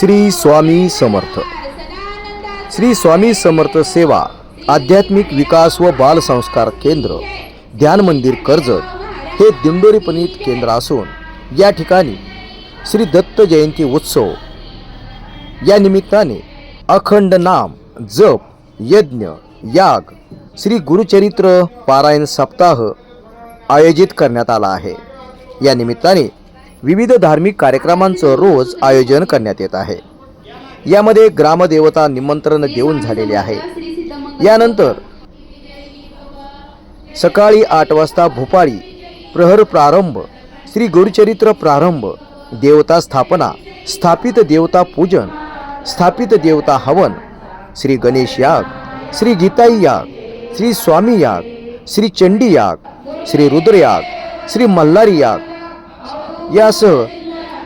Shri Swami Samarth. Shri Swami Samarth सेवा आध्यात्मिक विकास व बाल संस्कार केंद्र ध्यान मंदिर कर्जत हे दिंडोरीपणित केंद्र असून या ठिकाणी श्री दत्त जयंती उत्सव या निमित्ताने अखंड नाम जप यज्ञ याग श्री गुरुचरित्र पारायण सप्ताह आयोजित करण्यात आला आहे. या निमित्ताने विविध धार्मिक कार्यक्रमांचं रोज आयोजन करण्यात येत आहे. यामध्ये ग्रामदेवता निमंत्रण देऊन झालेले आहे. यानंतर सकाळी आठ वाजता भोपाळी प्रहर प्रारंभ श्री गुरुचरित्र प्रारंभ देवता स्थापना स्थापित देवता पूजन स्थापित देवता हवन श्री गणेश याग श्री गीताई याग श्री स्वामी याग श्री चंडी याग श्री रुद्रयाग श्री मल्हारी याग यासह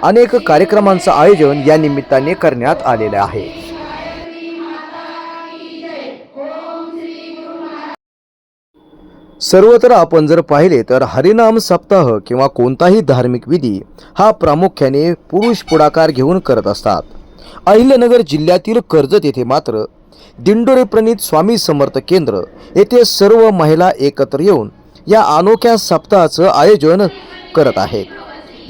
अनेक कार्यक्रमांचं आयोजन या निमित्ताने करण्यात आलेलं आहे. सर्वत्र आपण जर पाहिले तर हरिनाम सप्ताह किंवा कोणताही धार्मिक विधी हा प्रामुख्याने पुरुष पुढाकार घेऊन करत असतात. अहिल्यानगर जिल्ह्यातील कर्जत येथे मात्र दिंडोरे प्रणित स्वामी समर्थ केंद्र येथे सर्व महिला एकत्र येऊन या अनोख्या सप्ताहाचं आयोजन करत आहेत.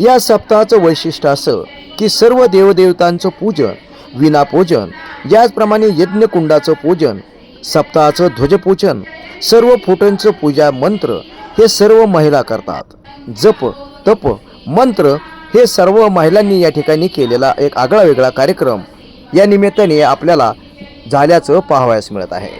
या सप्ताहाचं वैशिष्ट्य असं की सर्व देवदेवतांचं पूजन विनापूजन याचप्रमाणे यज्ञकुंडाचं पूजन सप्ताहाचं ध्वजपूजन सर्व फुटांचं पूजा मंत्र हे सर्व महिला करतात. जप तप मंत्र हे सर्व महिलांनी या ठिकाणी केलेला एक आगळा वेगळा कार्यक्रम या निमित्ताने आपल्याला झाल्याचं पाहावयास मिळत आहे.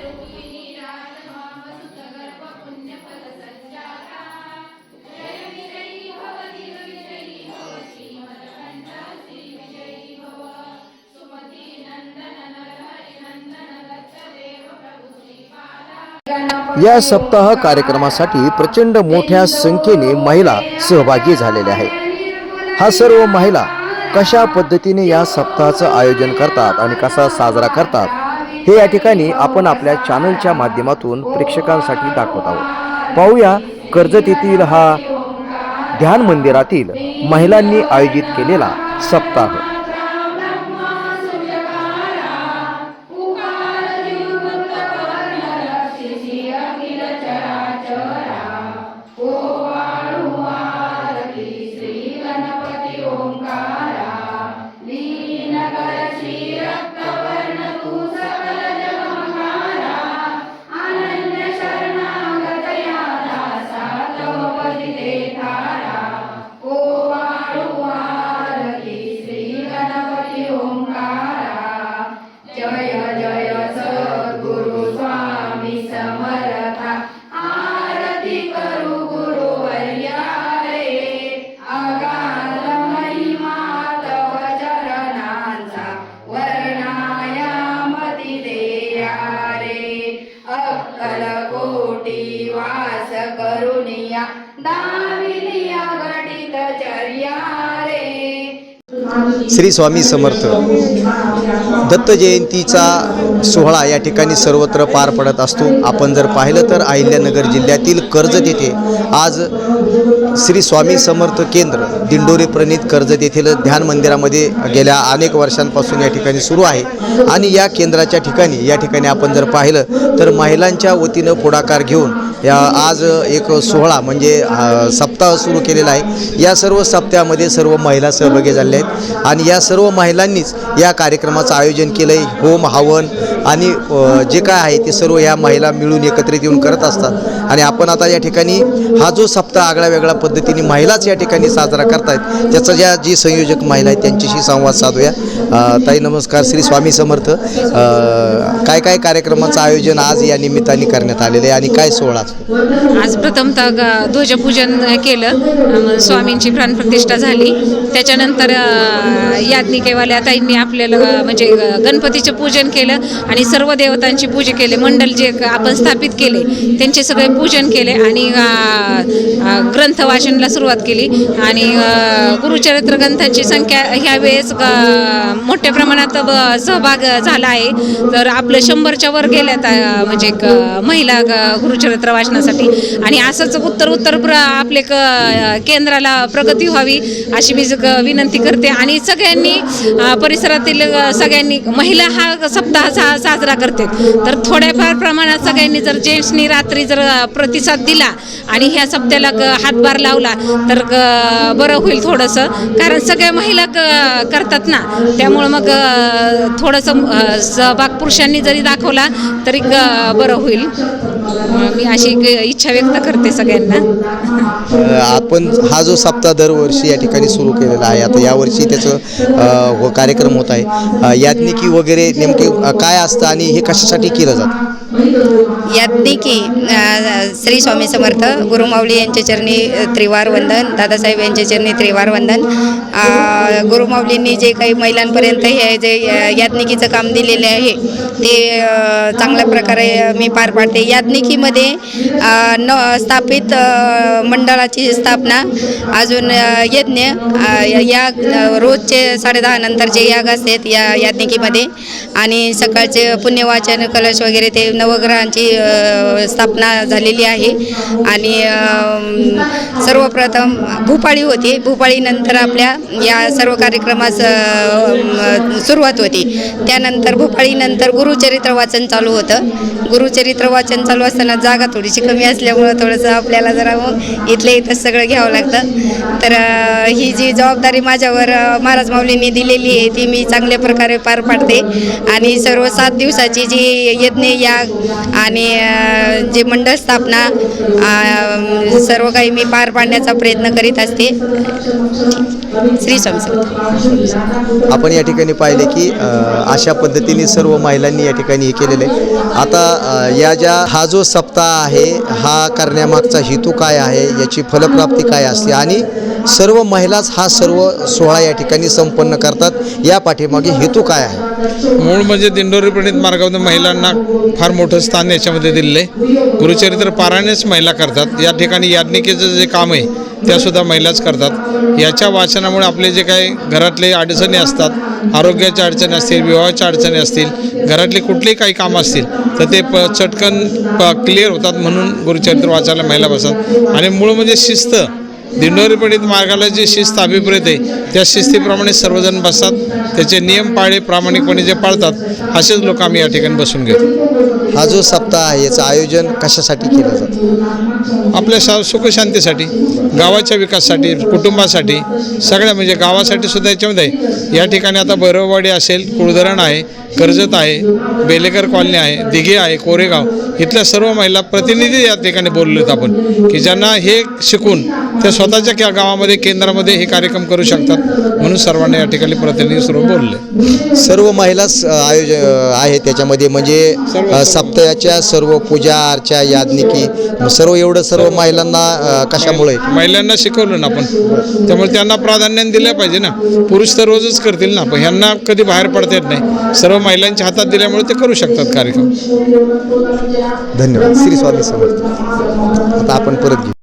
या सप्ताह कार्यक्रमासाठी प्रचंड मोठ्या संख्येने महिला सहभागी झालेल्या आहेत. हा सर्व महिला कशा पद्धतीने या सप्ताहाचं आयोजन करतात आणि कसा साजरा करतात हे या ठिकाणी आपण आपल्या चॅनलच्या माध्यमातून प्रेक्षकांसाठी दाखवत आहोत. पाहूया कर्जत येथील हा ध्यान मंदिरातील महिलांनी आयोजित केलेला सप्ताह. वास करुनिया दाविलिया घटित चर्या रे श्री स्वामी समर्थ. दत्त जयंतीचा सोहळा या ठिकाणी सर्वत्र पार पडत असतो. आपण जर पाहिलं तर अहिल्यानगर जिल्ह्यातील कर्जत येथे आज श्री स्वामी समर्थ केंद्र दिंडोरी प्रणित कर्जत येथील ध्यान मंदिरामध्ये गेल्या अनेक वर्षांपासून या ठिकाणी सुरू आहे. आणि या केंद्राच्या ठिकाणी या ठिकाणी आपण जर पाहिलं तर महिलांच्या वतीनं पुढाकार घेऊन या आज एक सोहळा म्हणजे सप्ताह सुरू केलेला आहे. या सर्व सप्त्यामध्ये सर्व महिला सहभागी झालेल्या आहेत. आणि या सर्व महिलांनीच या कार्यक्रमाचं आयोजन केलं आहे होम हवन आणि जे काय आहे ते सर्व ह्या महिला मिळून एकत्रित येऊन करत असतात. आणि आपण आता या ठिकाणी हा जो सप्ताह आगळ्या वेगळ्या पद्धतीने महिलाच या ठिकाणी साजरा करतायत त्याचा ज्या जी संयोजक महिला आहेत त्यांच्याशी संवाद साधूया. ताई नमस्कार श्री स्वामी समर्थ. काय काय कार्यक्रमाचं आयोजन आज या निमित्ताने करण्यात आलेलं आहे आणि काय सोहळा आज? प्रथमतः ग- ध्वजपूजन केलं. स्वामींची प्राणप्रतिष्ठा झाली. त्याच्यानंतर याज्ञिकेवाल्या ताईंनी आपल्याला म्हणजे गणपतीचं पूजन केलं आणि सर्व देवतांची पूजा केले. मंडल जे आपण स्थापित केले त्यांचे सगळे पूजन केले आणि ग्रंथ वाचनाला सुरुवात केली. आणि गुरुचरित्र ग्रंथांची संख्या ह्या वेळेस मोठ्या प्रमाणात ब- सहभाग झाला आहे. तर आपलं शंभरच्या वर गेल्यात म्हणजे महिला ग- गुरुचरित्र वाचनासाठी. आणि असंच उत्तर उत्तर प्र आपले क केंद्राला प्रगती व्हावी अशी मी ज- क- विनंती करते. आणि सगळ्यांनी परिसरातील सगळ्यांनी महिला हा सप्ताह सा साजरा करते तर थोड्याफार प्रमाणात सगळ्यांनी जर जेंट्सनी रात्री जर प्रतिसाद दिला आणि ह्या सप्त्याला क- हातभार लावला तर क- बरं होईल थोडंसं. कारण सगळ्या महिला क- करतात ना. त्यामुळं मग थोडंसं सहभाग पुरुषांनी जरी दाखवला तरी क- बरं होईल. मी अशी इच्छा व्यक्त करते सगळ्यांना. आपण हा जो सप्ताह दरवर्षी या ठिकाणी सुरू केलेला आहे आता यावर्षी त्याचं हो, कार्यक्रम होत आहे. याज्ञिकी वगैरे नेमके काय असतं आणि हे कशासाठी केलं जातं? याज्ञिकी की श्री स्वामी समर्थ गुरुमाऊली यांच्या चरणी त्रिवार वंदन दादासाहेब यांच्या चरणी त्रिवार वंदन. गुरुमाऊलींनी जे काही महिलांपर्यंत हे जे याज्ञिकीचं काम दिलेले आहे ते चांगल्या प्रकारे मी पार पाडते. याज्ञिकीमध्ये न स्थापित मंडळाची स्थापना अजून यज्ञ या रोजचे साडेदहा नंतरचे याग असतात या याज्ञिकीमध्ये आणि सकाळचे पुण्यवाचन कलश वगैरे ते नवग्रहांची स्थापना झालेली आहे. आणि सर्वप्रथम भूपाळी होती. भूपाळीनंतर आपल्या या सर्व कार्यक्रमास सुरुवात होती. त्यानंतर भूपाळीनंतर गुरुचरित्र वाचन चालू होतं. गुरुचरित्र वाचन चालू असताना जागा थोडीशी कमी असल्यामुळं थोडंसं आपल्याला जरा मग इथल्या इथं सगळं घ्यावं लागतं. तर ही जी जबाबदारी माझ्यावर महाराज माऊलींनी दिलेली आहे ती मी चांगल्या प्रकारे पार पाडते. आणि सर्व सात दिवसाची जी यज्ञ याग आणि जे मंडळ स्थापना सर्व काही मी पार पाडण्याचा प्रयत्न करीत असते. श्री आपण या ठिकाणी पाहिले की अशा पद्धतीने सर्व महिलांनी या ठिकाणी हे केलेलं आहे. आता या ज्या हा जो सप्ताह आहे हा करण्यामागचा हेतू काय आहे? याची फलप्राप्ती काय असते? आणि सर्व महिलाच हा सर्व सोहळा या ठिकाणी संपन्न करतात. या पाठीमागे हेतू काय आहे? मूळ म्हणजे दिंडोरी प्रणित मार्गामध्ये महिलांना फार मोठं स्थान याच्यामध्ये दिलेलं आहे. गुरुचरित्र पारायणच महिला करतात. या ठिकाणी याज्ञिकेचं जे काम आहे त्यासुद्धा महिलाच करतात. याच्या वाचनामुळे आपले जे काही घरातले अडचणी असतात आरोग्याच्या अडचणी असतील विवाहाच्या अडचणी असतील घरातले कुठलेही काही कामं असतील तर ते प चटकन प क्लिअर होतात म्हणून गुरुचरित्र वाचायला महिला बसतात. आणि मूळ म्हणजे शिस्त. दिंडोरी पंडित मार्गाला जी शिस्त अभिप्रेत आहे त्या शिस्तीप्रमाणे सर्वजण बसतात. त्याचे नियम पाळे प्रामाणिकपणे जे पाळतात असेच लोक आम्ही या ठिकाणी बसून घेतो. हा जो सप्ताह आहे याचं आयोजन कशासाठी केलं जातं? आपल्या शा सुखशांतीसाठी गावाच्या विकासासाठी कुटुंबासाठी सगळ्या म्हणजे गावासाठी सुद्धा याच्यामध्ये. या ठिकाणी आता भैरववाडी असेल कुळधरण आहे कर्जत आहे बेलेकर कॉलनी आहे दिघे आहे कोरेगाव इथल्या सर्व महिला प्रतिनिधी या ठिकाणी बोललेत आपण की ज्यांना हे शिकून त्या स्वतःच्या त्या गावामध्ये केंद्रामध्ये हे कार्यक्रम करू शकतात. म्हणून सर्वांनी या ठिकाणी प्रतिनिधी सर्व बोलले. सर्व महिलाच अ, आयोजन आहे त्याच्यामध्ये म्हणजे सप्ताहाच्या सर्व पूजा अर्चा याज्ञिकी सर्व एवढं सर्व महिलांना कशामुळे? महिलांना शिकवलं ना आपण. त्यामुळे त्यांना प्राधान्य दिलं पाहिजे ना. पुरुष तर रोजच करतील ना पण ह्यांना कधी बाहेर पडता येत नाही. सर्व महिलांच्या हातात दिल्यामुळे ते करू शकतात कार्यक्रम. धन्यवाद. श्री स्वामी समर्थ. आता आपण परत घेऊ.